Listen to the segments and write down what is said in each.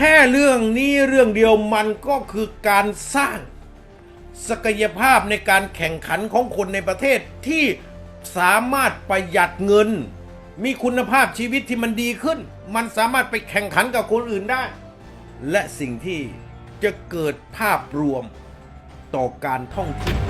แค่เรื่องนี้เรื่องเดียวมันก็คือการสร้าง ศักยภาพในการแข่งขันของคนในประเทศที่สามารถประหยัดเงิน มีคุณภาพชีวิตที่มันดีขึ้น มันสามารถไปแข่งขันกับคนอื่นได้ และสิ่งที่จะเกิดภาพรวมต่อการท่องเที่ยว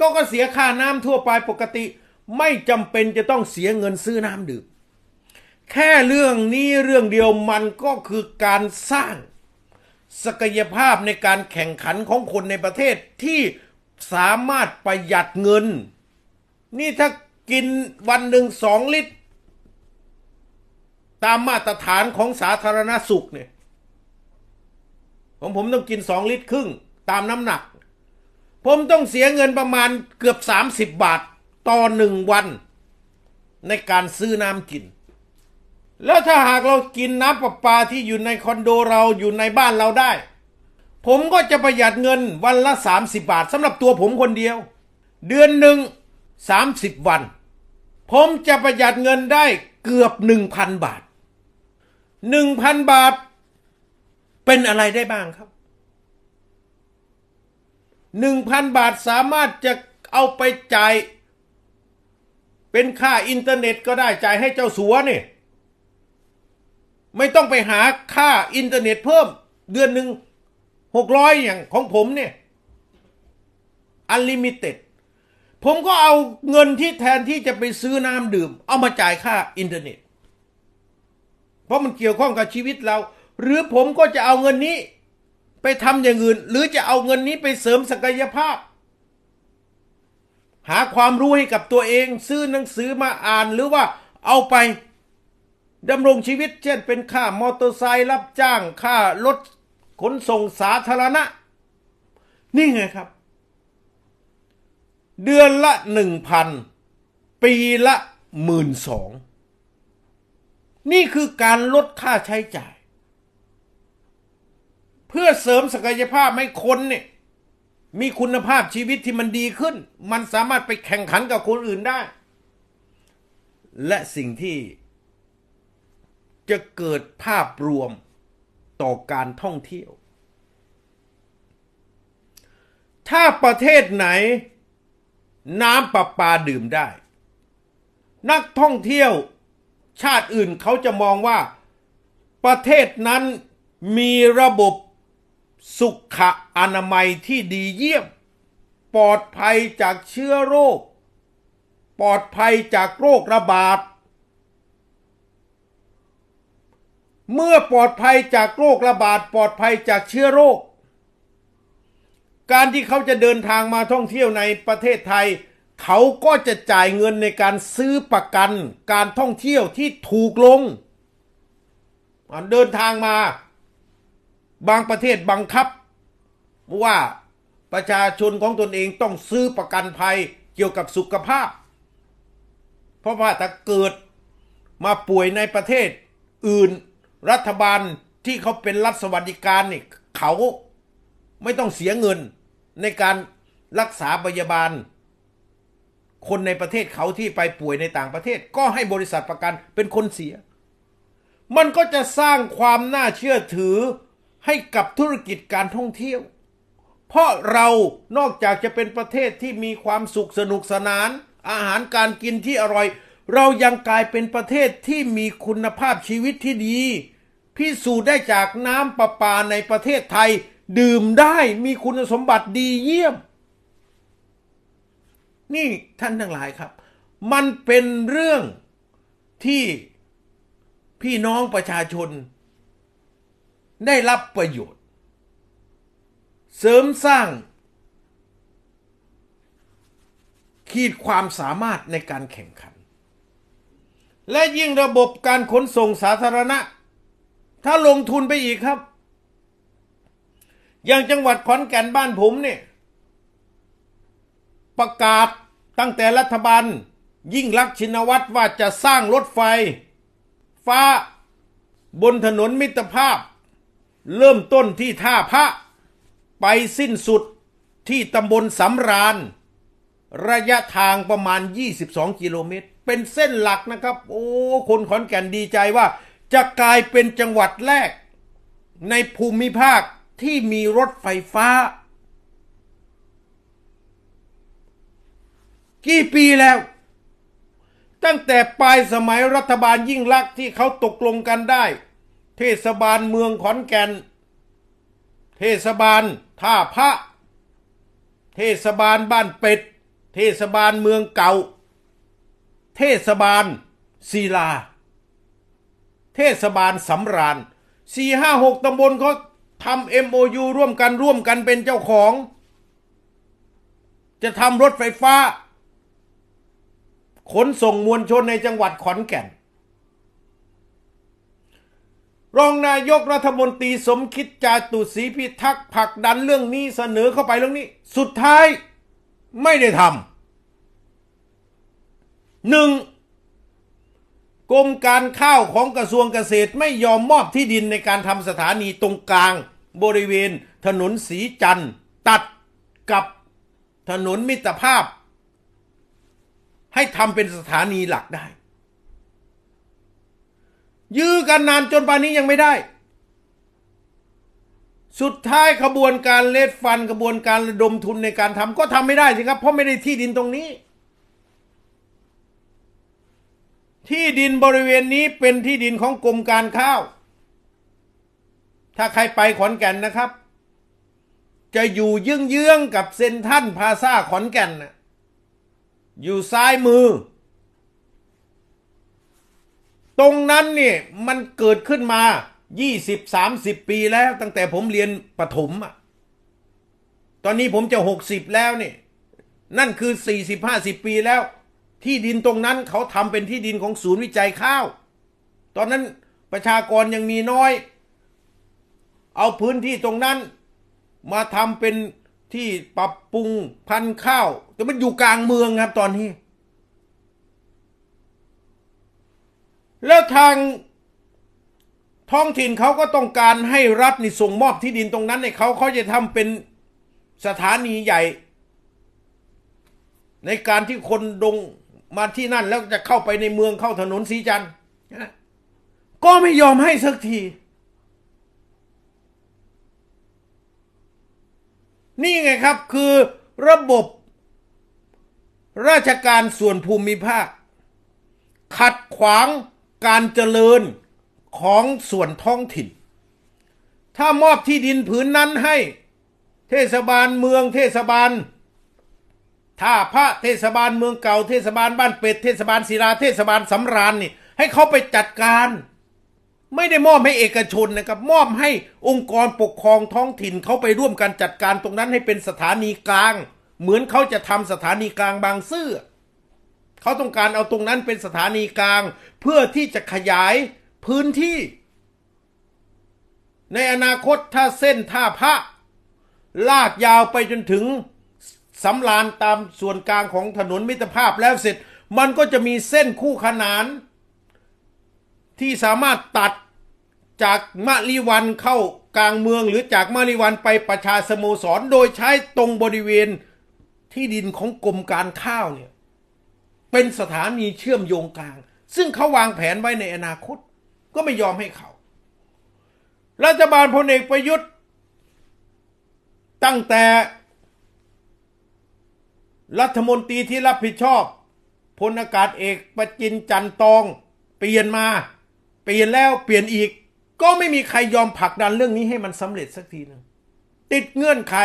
ก็ก็เสียค่าน้ำทั่วไปปกติ ไม่จำเป็นจะต้องเสียเงินซื้อน้ำดื่ม แค่เรื่องนี้เรื่องเดียวมันก็คือการสร้าง ศักยภาพในการแข่งขันของคนในประเทศที่สามารถประหยัดเงิน นี่ถ้ากินวันหนึ่งสองลิตร ตามมาตรฐานของสาธารณสุขเนี่ยของผมต้องกินสองลิตรครึ่ง ตามน้ำหนัก ผมต้องเสียเงินประมาณเกือบ 30 บาทต่อหนึ่งวัน ในการซื้อน้ำกิน แล้วถ้าหากเรากินน้ำประปาที่อยู่ในคอนโดเราอยู่ในบ้านเราได้ ผมก็จะประหยัดเงินวันละ 30 บาทสำหรับตัวผมคนเดียว เดือนหนึ่ง30 วัน ผมจะประหยัดเงินได้เกือบ 1,000 บาท 1,000 บาท เป็นอะไรได้บ้างครับ1,000บาทสามารถจะเอาไปจ่าย เป็นค่าอินเทอร์เน็ตก็ได้จ่ายให้เจ้าสัวเนี่ย ไม่ต้องไปหาค่าอินเทอร์เน็ตเพิ่ม เดือนหนึ่งหกร้อยอย่างของผมเนี่ยอันลิมิเต็ดผมก็เอาเงินที่แทนที่จะไปซื้อน้ำดื่ม เอามาจ่ายค่าอินเทอร์เน็ต เพราะมันเกี่ยวข้องกับชีวิตเรา หรือผมก็จะเอาเงินนี้ ไปทำอย่างอื่น หรือจะเอาเงินนี้ไปเสริมศักยภาพ หาความรู้ให้กับตัวเอง ซื้อหนังสือมาอ่านหรือว่าเอาไป ดำรงชีวิต เช่นเป็นค่ามอเตอร์ไซค์รับจ้างค่ารถขนส่งสาธารณะ นี่ไงครับ เดือนละหนึ่งพันปีละหมื่นสองนี่คือการลดค่าใช้จ่าย เพื่อเสริมศักยภาพให้คนเนี่ยมีคุณภาพชีวิตที่มันดีขึ้น มันสามารถไปแข่งขันกับคนอื่นได้ และสิ่งที่ จะเกิดภาพรวมต่อการท่องเที่ยว ถ้าประเทศไหน น้ำประปาดื่มได้ นักท่องเที่ยวชาติอื่นเขาจะมองว่า ประเทศนั้นมีระบบสุขอนามัยที่ดีเยี่ยม ปลอดภัยจากเชื้อโรค ปลอดภัยจากโรคระบาด เมื่อปลอดภัยจากโรคระบาดปลอดภัยจากเชื้อโรค การที่เขาจะเดินทางมาท่องเที่ยวในประเทศไทย เขาก็จะจ่ายเงินในการซื้อประกันการท่องเที่ยวที่ถูกลง เดินทางมา บางประเทศบังคับ ว่าประชาชนของตนเองต้องซื้อประกันภัยเกี่ยวกับสุขภาพ เพราะว่าถ้าเกิดมาป่วยในประเทศอื่น รัฐบาลที่เขาเป็นรัฐสวัสดิการนี่เขาไม่ต้องเสียเงินในการรักษาพยาบาล คนในประเทศเขาที่ไปป่วยในต่างประเทศ ก็ให้บริษัทประกันเป็นคนเสีย มันก็จะสร้างความน่าเชื่อถือให้กับธุรกิจการท่องเที่ยว เพราะเรานอกจากจะเป็นประเทศที่มีความสุขสนุกสนาน อาหารการกินที่อร่อย เรายังกลายเป็นประเทศที่มีคุณภาพชีวิตที่ดี พิสูจน์ได้จากน้ำประปาในประเทศไทย ดื่มได้มีคุณสมบัติดีเยี่ยม นี่ท่านทั้งหลายครับ มันเป็นเรื่องที่พี่น้องประชาชน ได้รับประโยชน์ เสริมสร้าง ขีดความสามารถในการแข่งขัน และยิ่งระบบการขนส่งสาธารณะ ถ้าลงทุนไปอีกครับ อย่างจังหวัดขอนแก่นบ้านผมเนี่ยประกาศตั้งแต่รัฐบาล ยิ่งรักษณ์ชินวัตรว่าจะสร้างรถไฟ ฟ้าบนถนนมิตรภาพ เริ่มต้นที่ท่าพระ ไปสิ้นสุดที่ตำบลสำราญ ระยะทางประมาณ 22 กิโลเมตร เป็นเส้นหลักนะครับ โอ้คนขอนแก่นดีใจว่า จะกลายเป็นจังหวัดแรก ในภูมิภาคที่มีรถไฟฟ้า กี่ปีแล้ว ตั้งแต่ปลายสมัยรัฐบาลยิ่งลักษณ์ที่เขาตกลงกันได้ เทศบาลเมืองขอนแก่น เทศบาลท่าพระ เทศบาลบ้านเป็ด เทศบาลเมืองเก่า เทศบาลศิลา เทศบาลสำราญสี่ห้าหกตำบลเขาทำ MOU ร่วมกันร่วมกันเป็นเจ้าของ จะทำรถไฟฟ้า ขนส่งมวลชนในจังหวัดขอนแก่น รองนายกรัฐมนตรีสมคิดจาตุศรีพิทักษ์ผลักดันเรื่องนี้เสนอเข้าไปเรื่องนี้ สุดท้าย ไม่ได้ทำหนึ่งกรมการข้าวของกระทรวงเกษตรไม่ยอมมอบที่ดินในการทำสถานีตรงกลาง บริเวณ ถนนสีจันทร์ตัดกับถนนมิตรภาพ ให้ทำเป็นสถานีหลักได้ ยื้อกันนานจนป่านนี้ยังไม่ได้ สุดท้ายขบวนการเลดฟันขบวนการระดมทุนในการทำก็ทำไม่ได้สิครับ เพราะไม่ได้ที่ดินตรงนี้ ที่ดินบริเวณนี้เป็นที่ดินของกรมการข้าว ถ้าใครไปขอนแก่นนะครับ จะอยู่เยื้องๆกับเซนทันพาซาขอนแก่นนะอยู่ซ้ายมือ ตรงนั้นเนี่ยมันเกิดขึ้นมา 20 30ปีแล้วตั้งแต่ผมเรียนประถมอะ ตอนนี้ผมจะ60แล้วนี่ นั่นคือ40 50ปีแล้ว ที่ดินตรงนั้นเขาทำเป็นที่ดินของศูนย์วิจัยข้าว ตอนนั้นประชากรยังมีน้อย เอาพื้นที่ตรงนั้น มาทำเป็นที่ปรับปรุงพันธุ์ข้าว แต่มันอยู่กลางเมืองครับตอนนี้ แล้วทาง ท้องถิ่นเขาก็ต้องการให้รัฐนี่ส่งมอบที่ดินตรงนั้นให้เขาเขาจะทำเป็นสถานีใหญ่ ในการที่คนดงมาที่นั่นแล้วจะเข้าไปในเมืองเข้าถนนสีจันทร์ก็ไม่ยอมให้สักที นี่ไงครับคือระบบราชการส่วนภูมิภาค ขัดขวางการเจริญ ของส่วนท้องถิ่น ถ้ามอบที่ดินผืนนั้นให้ เทศบาลเมืองเทศบาลท่าพระเทศบาลเมืองเก่าเทศบาลบ้านเป็ดเทศบาลศิลาเทศบาลสำราญนี่ ให้เขาไปจัดการ ไม่ได้มอบให้เอกชนนะครับ มอบให้องค์กรปกครองท้องถิ่นเขาไปร่วมกันจัดการตรงนั้นให้เป็นสถานีกลาง เหมือนเขาจะทำสถานีกลางบางซื่อเขาต้องการเอาตรงนั้นเป็นสถานีกลาง เพื่อที่จะขยาย พื้นที่ในอนาคตถ้าเส้นท่าพระ ลากยาวไปจนถึงสำรานตามส่วนกลางของถนนมิตรภาพแล้วเสร็จ มันก็จะมีเส้นคู่ขนาน ที่สามารถตัดจากมะลิวันเข้ากลางเมืองหรือจากมะลิวันไปประชาสโมสร โดยใช้ตรงบริเวณที่ดินของกรมการข้าวเนี่ยเป็นสถานีเชื่อมโยงกลาง ซึ่งเขาวางแผนไว้ในอนาคต ก็ไม่ยอมให้เขา รัฐบาลพลเอกประยุทธ์ ตั้งแต่ รัฐมนตรีที่รับผิดชอบพลอากาศเอกประจินจันตอง เปลี่ยนมา เปลี่ยนแล้วเปลี่ยนอีก ก็ไม่มีใครยอมผลักดันเรื่องนี้ให้มันสำเร็จสักทีหนึงติดเงื่อนไข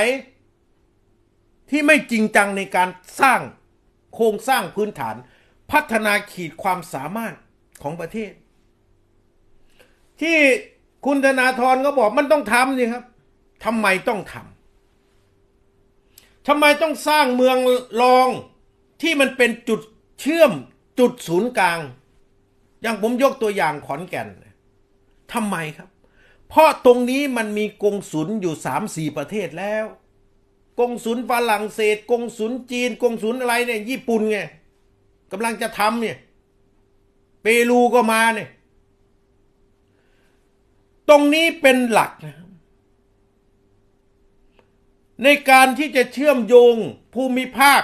ที่ไม่จริงจังในการสร้างโครงสร้างพื้นฐาน พัฒนาขีดความสามารถของประเทศ ที่คุณธนาธรก็บอกมันต้องทำสิครับทำไมต้องทำทำไมต้องสร้างเมืองรองที่มันเป็นจุดเชื่อมจุดศูนย์กลาง อย่างผมยกตัวอย่างขอนแก่นทำไมครับ เพราะตรงนี้มันมีกงสุลอยู่สามสี่ประเทศแล้ว กงสุลฝรั่งเศส กงสุลจีน กงสุลอะไรเนี่ยญี่ปุ่นไงกำลังจะทำเนี่ยเปรูก็มาเนี่ย ตรงนี้เป็นหลักนะในการที่จะเชื่อมโยงภูมิภาค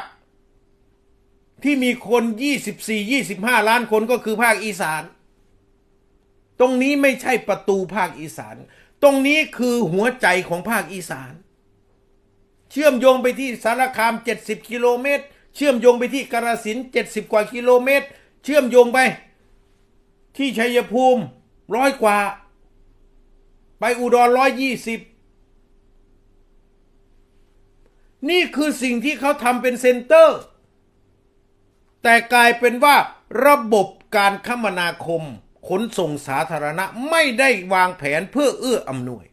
ที่มีคน 24-25 ล้านคนก็คือภาคอีสาน ตรงนี้ไม่ใช่ประตูภาคอีสาน ตรงนี้คือหัวใจของภาคอีสาน เชื่อมโยงไปที่สารคาม 70 กิโลเมตร เชื่อมโยงไปที่กาฬสินธุ์70 กว่ากิโลเมตร เชื่อมโยงไป ที่ชัยภูมิร้อยกว่า ไปอุดรร้อยยี่สิบนี่คือสิ่งที่เขาทำเป็นเซ็นเตอร์ แต่กลายเป็นว่าระบบการคมนาคม ขนส่งสาธารณะไม่ได้วางแผนเพื่อเอื้ออำนวย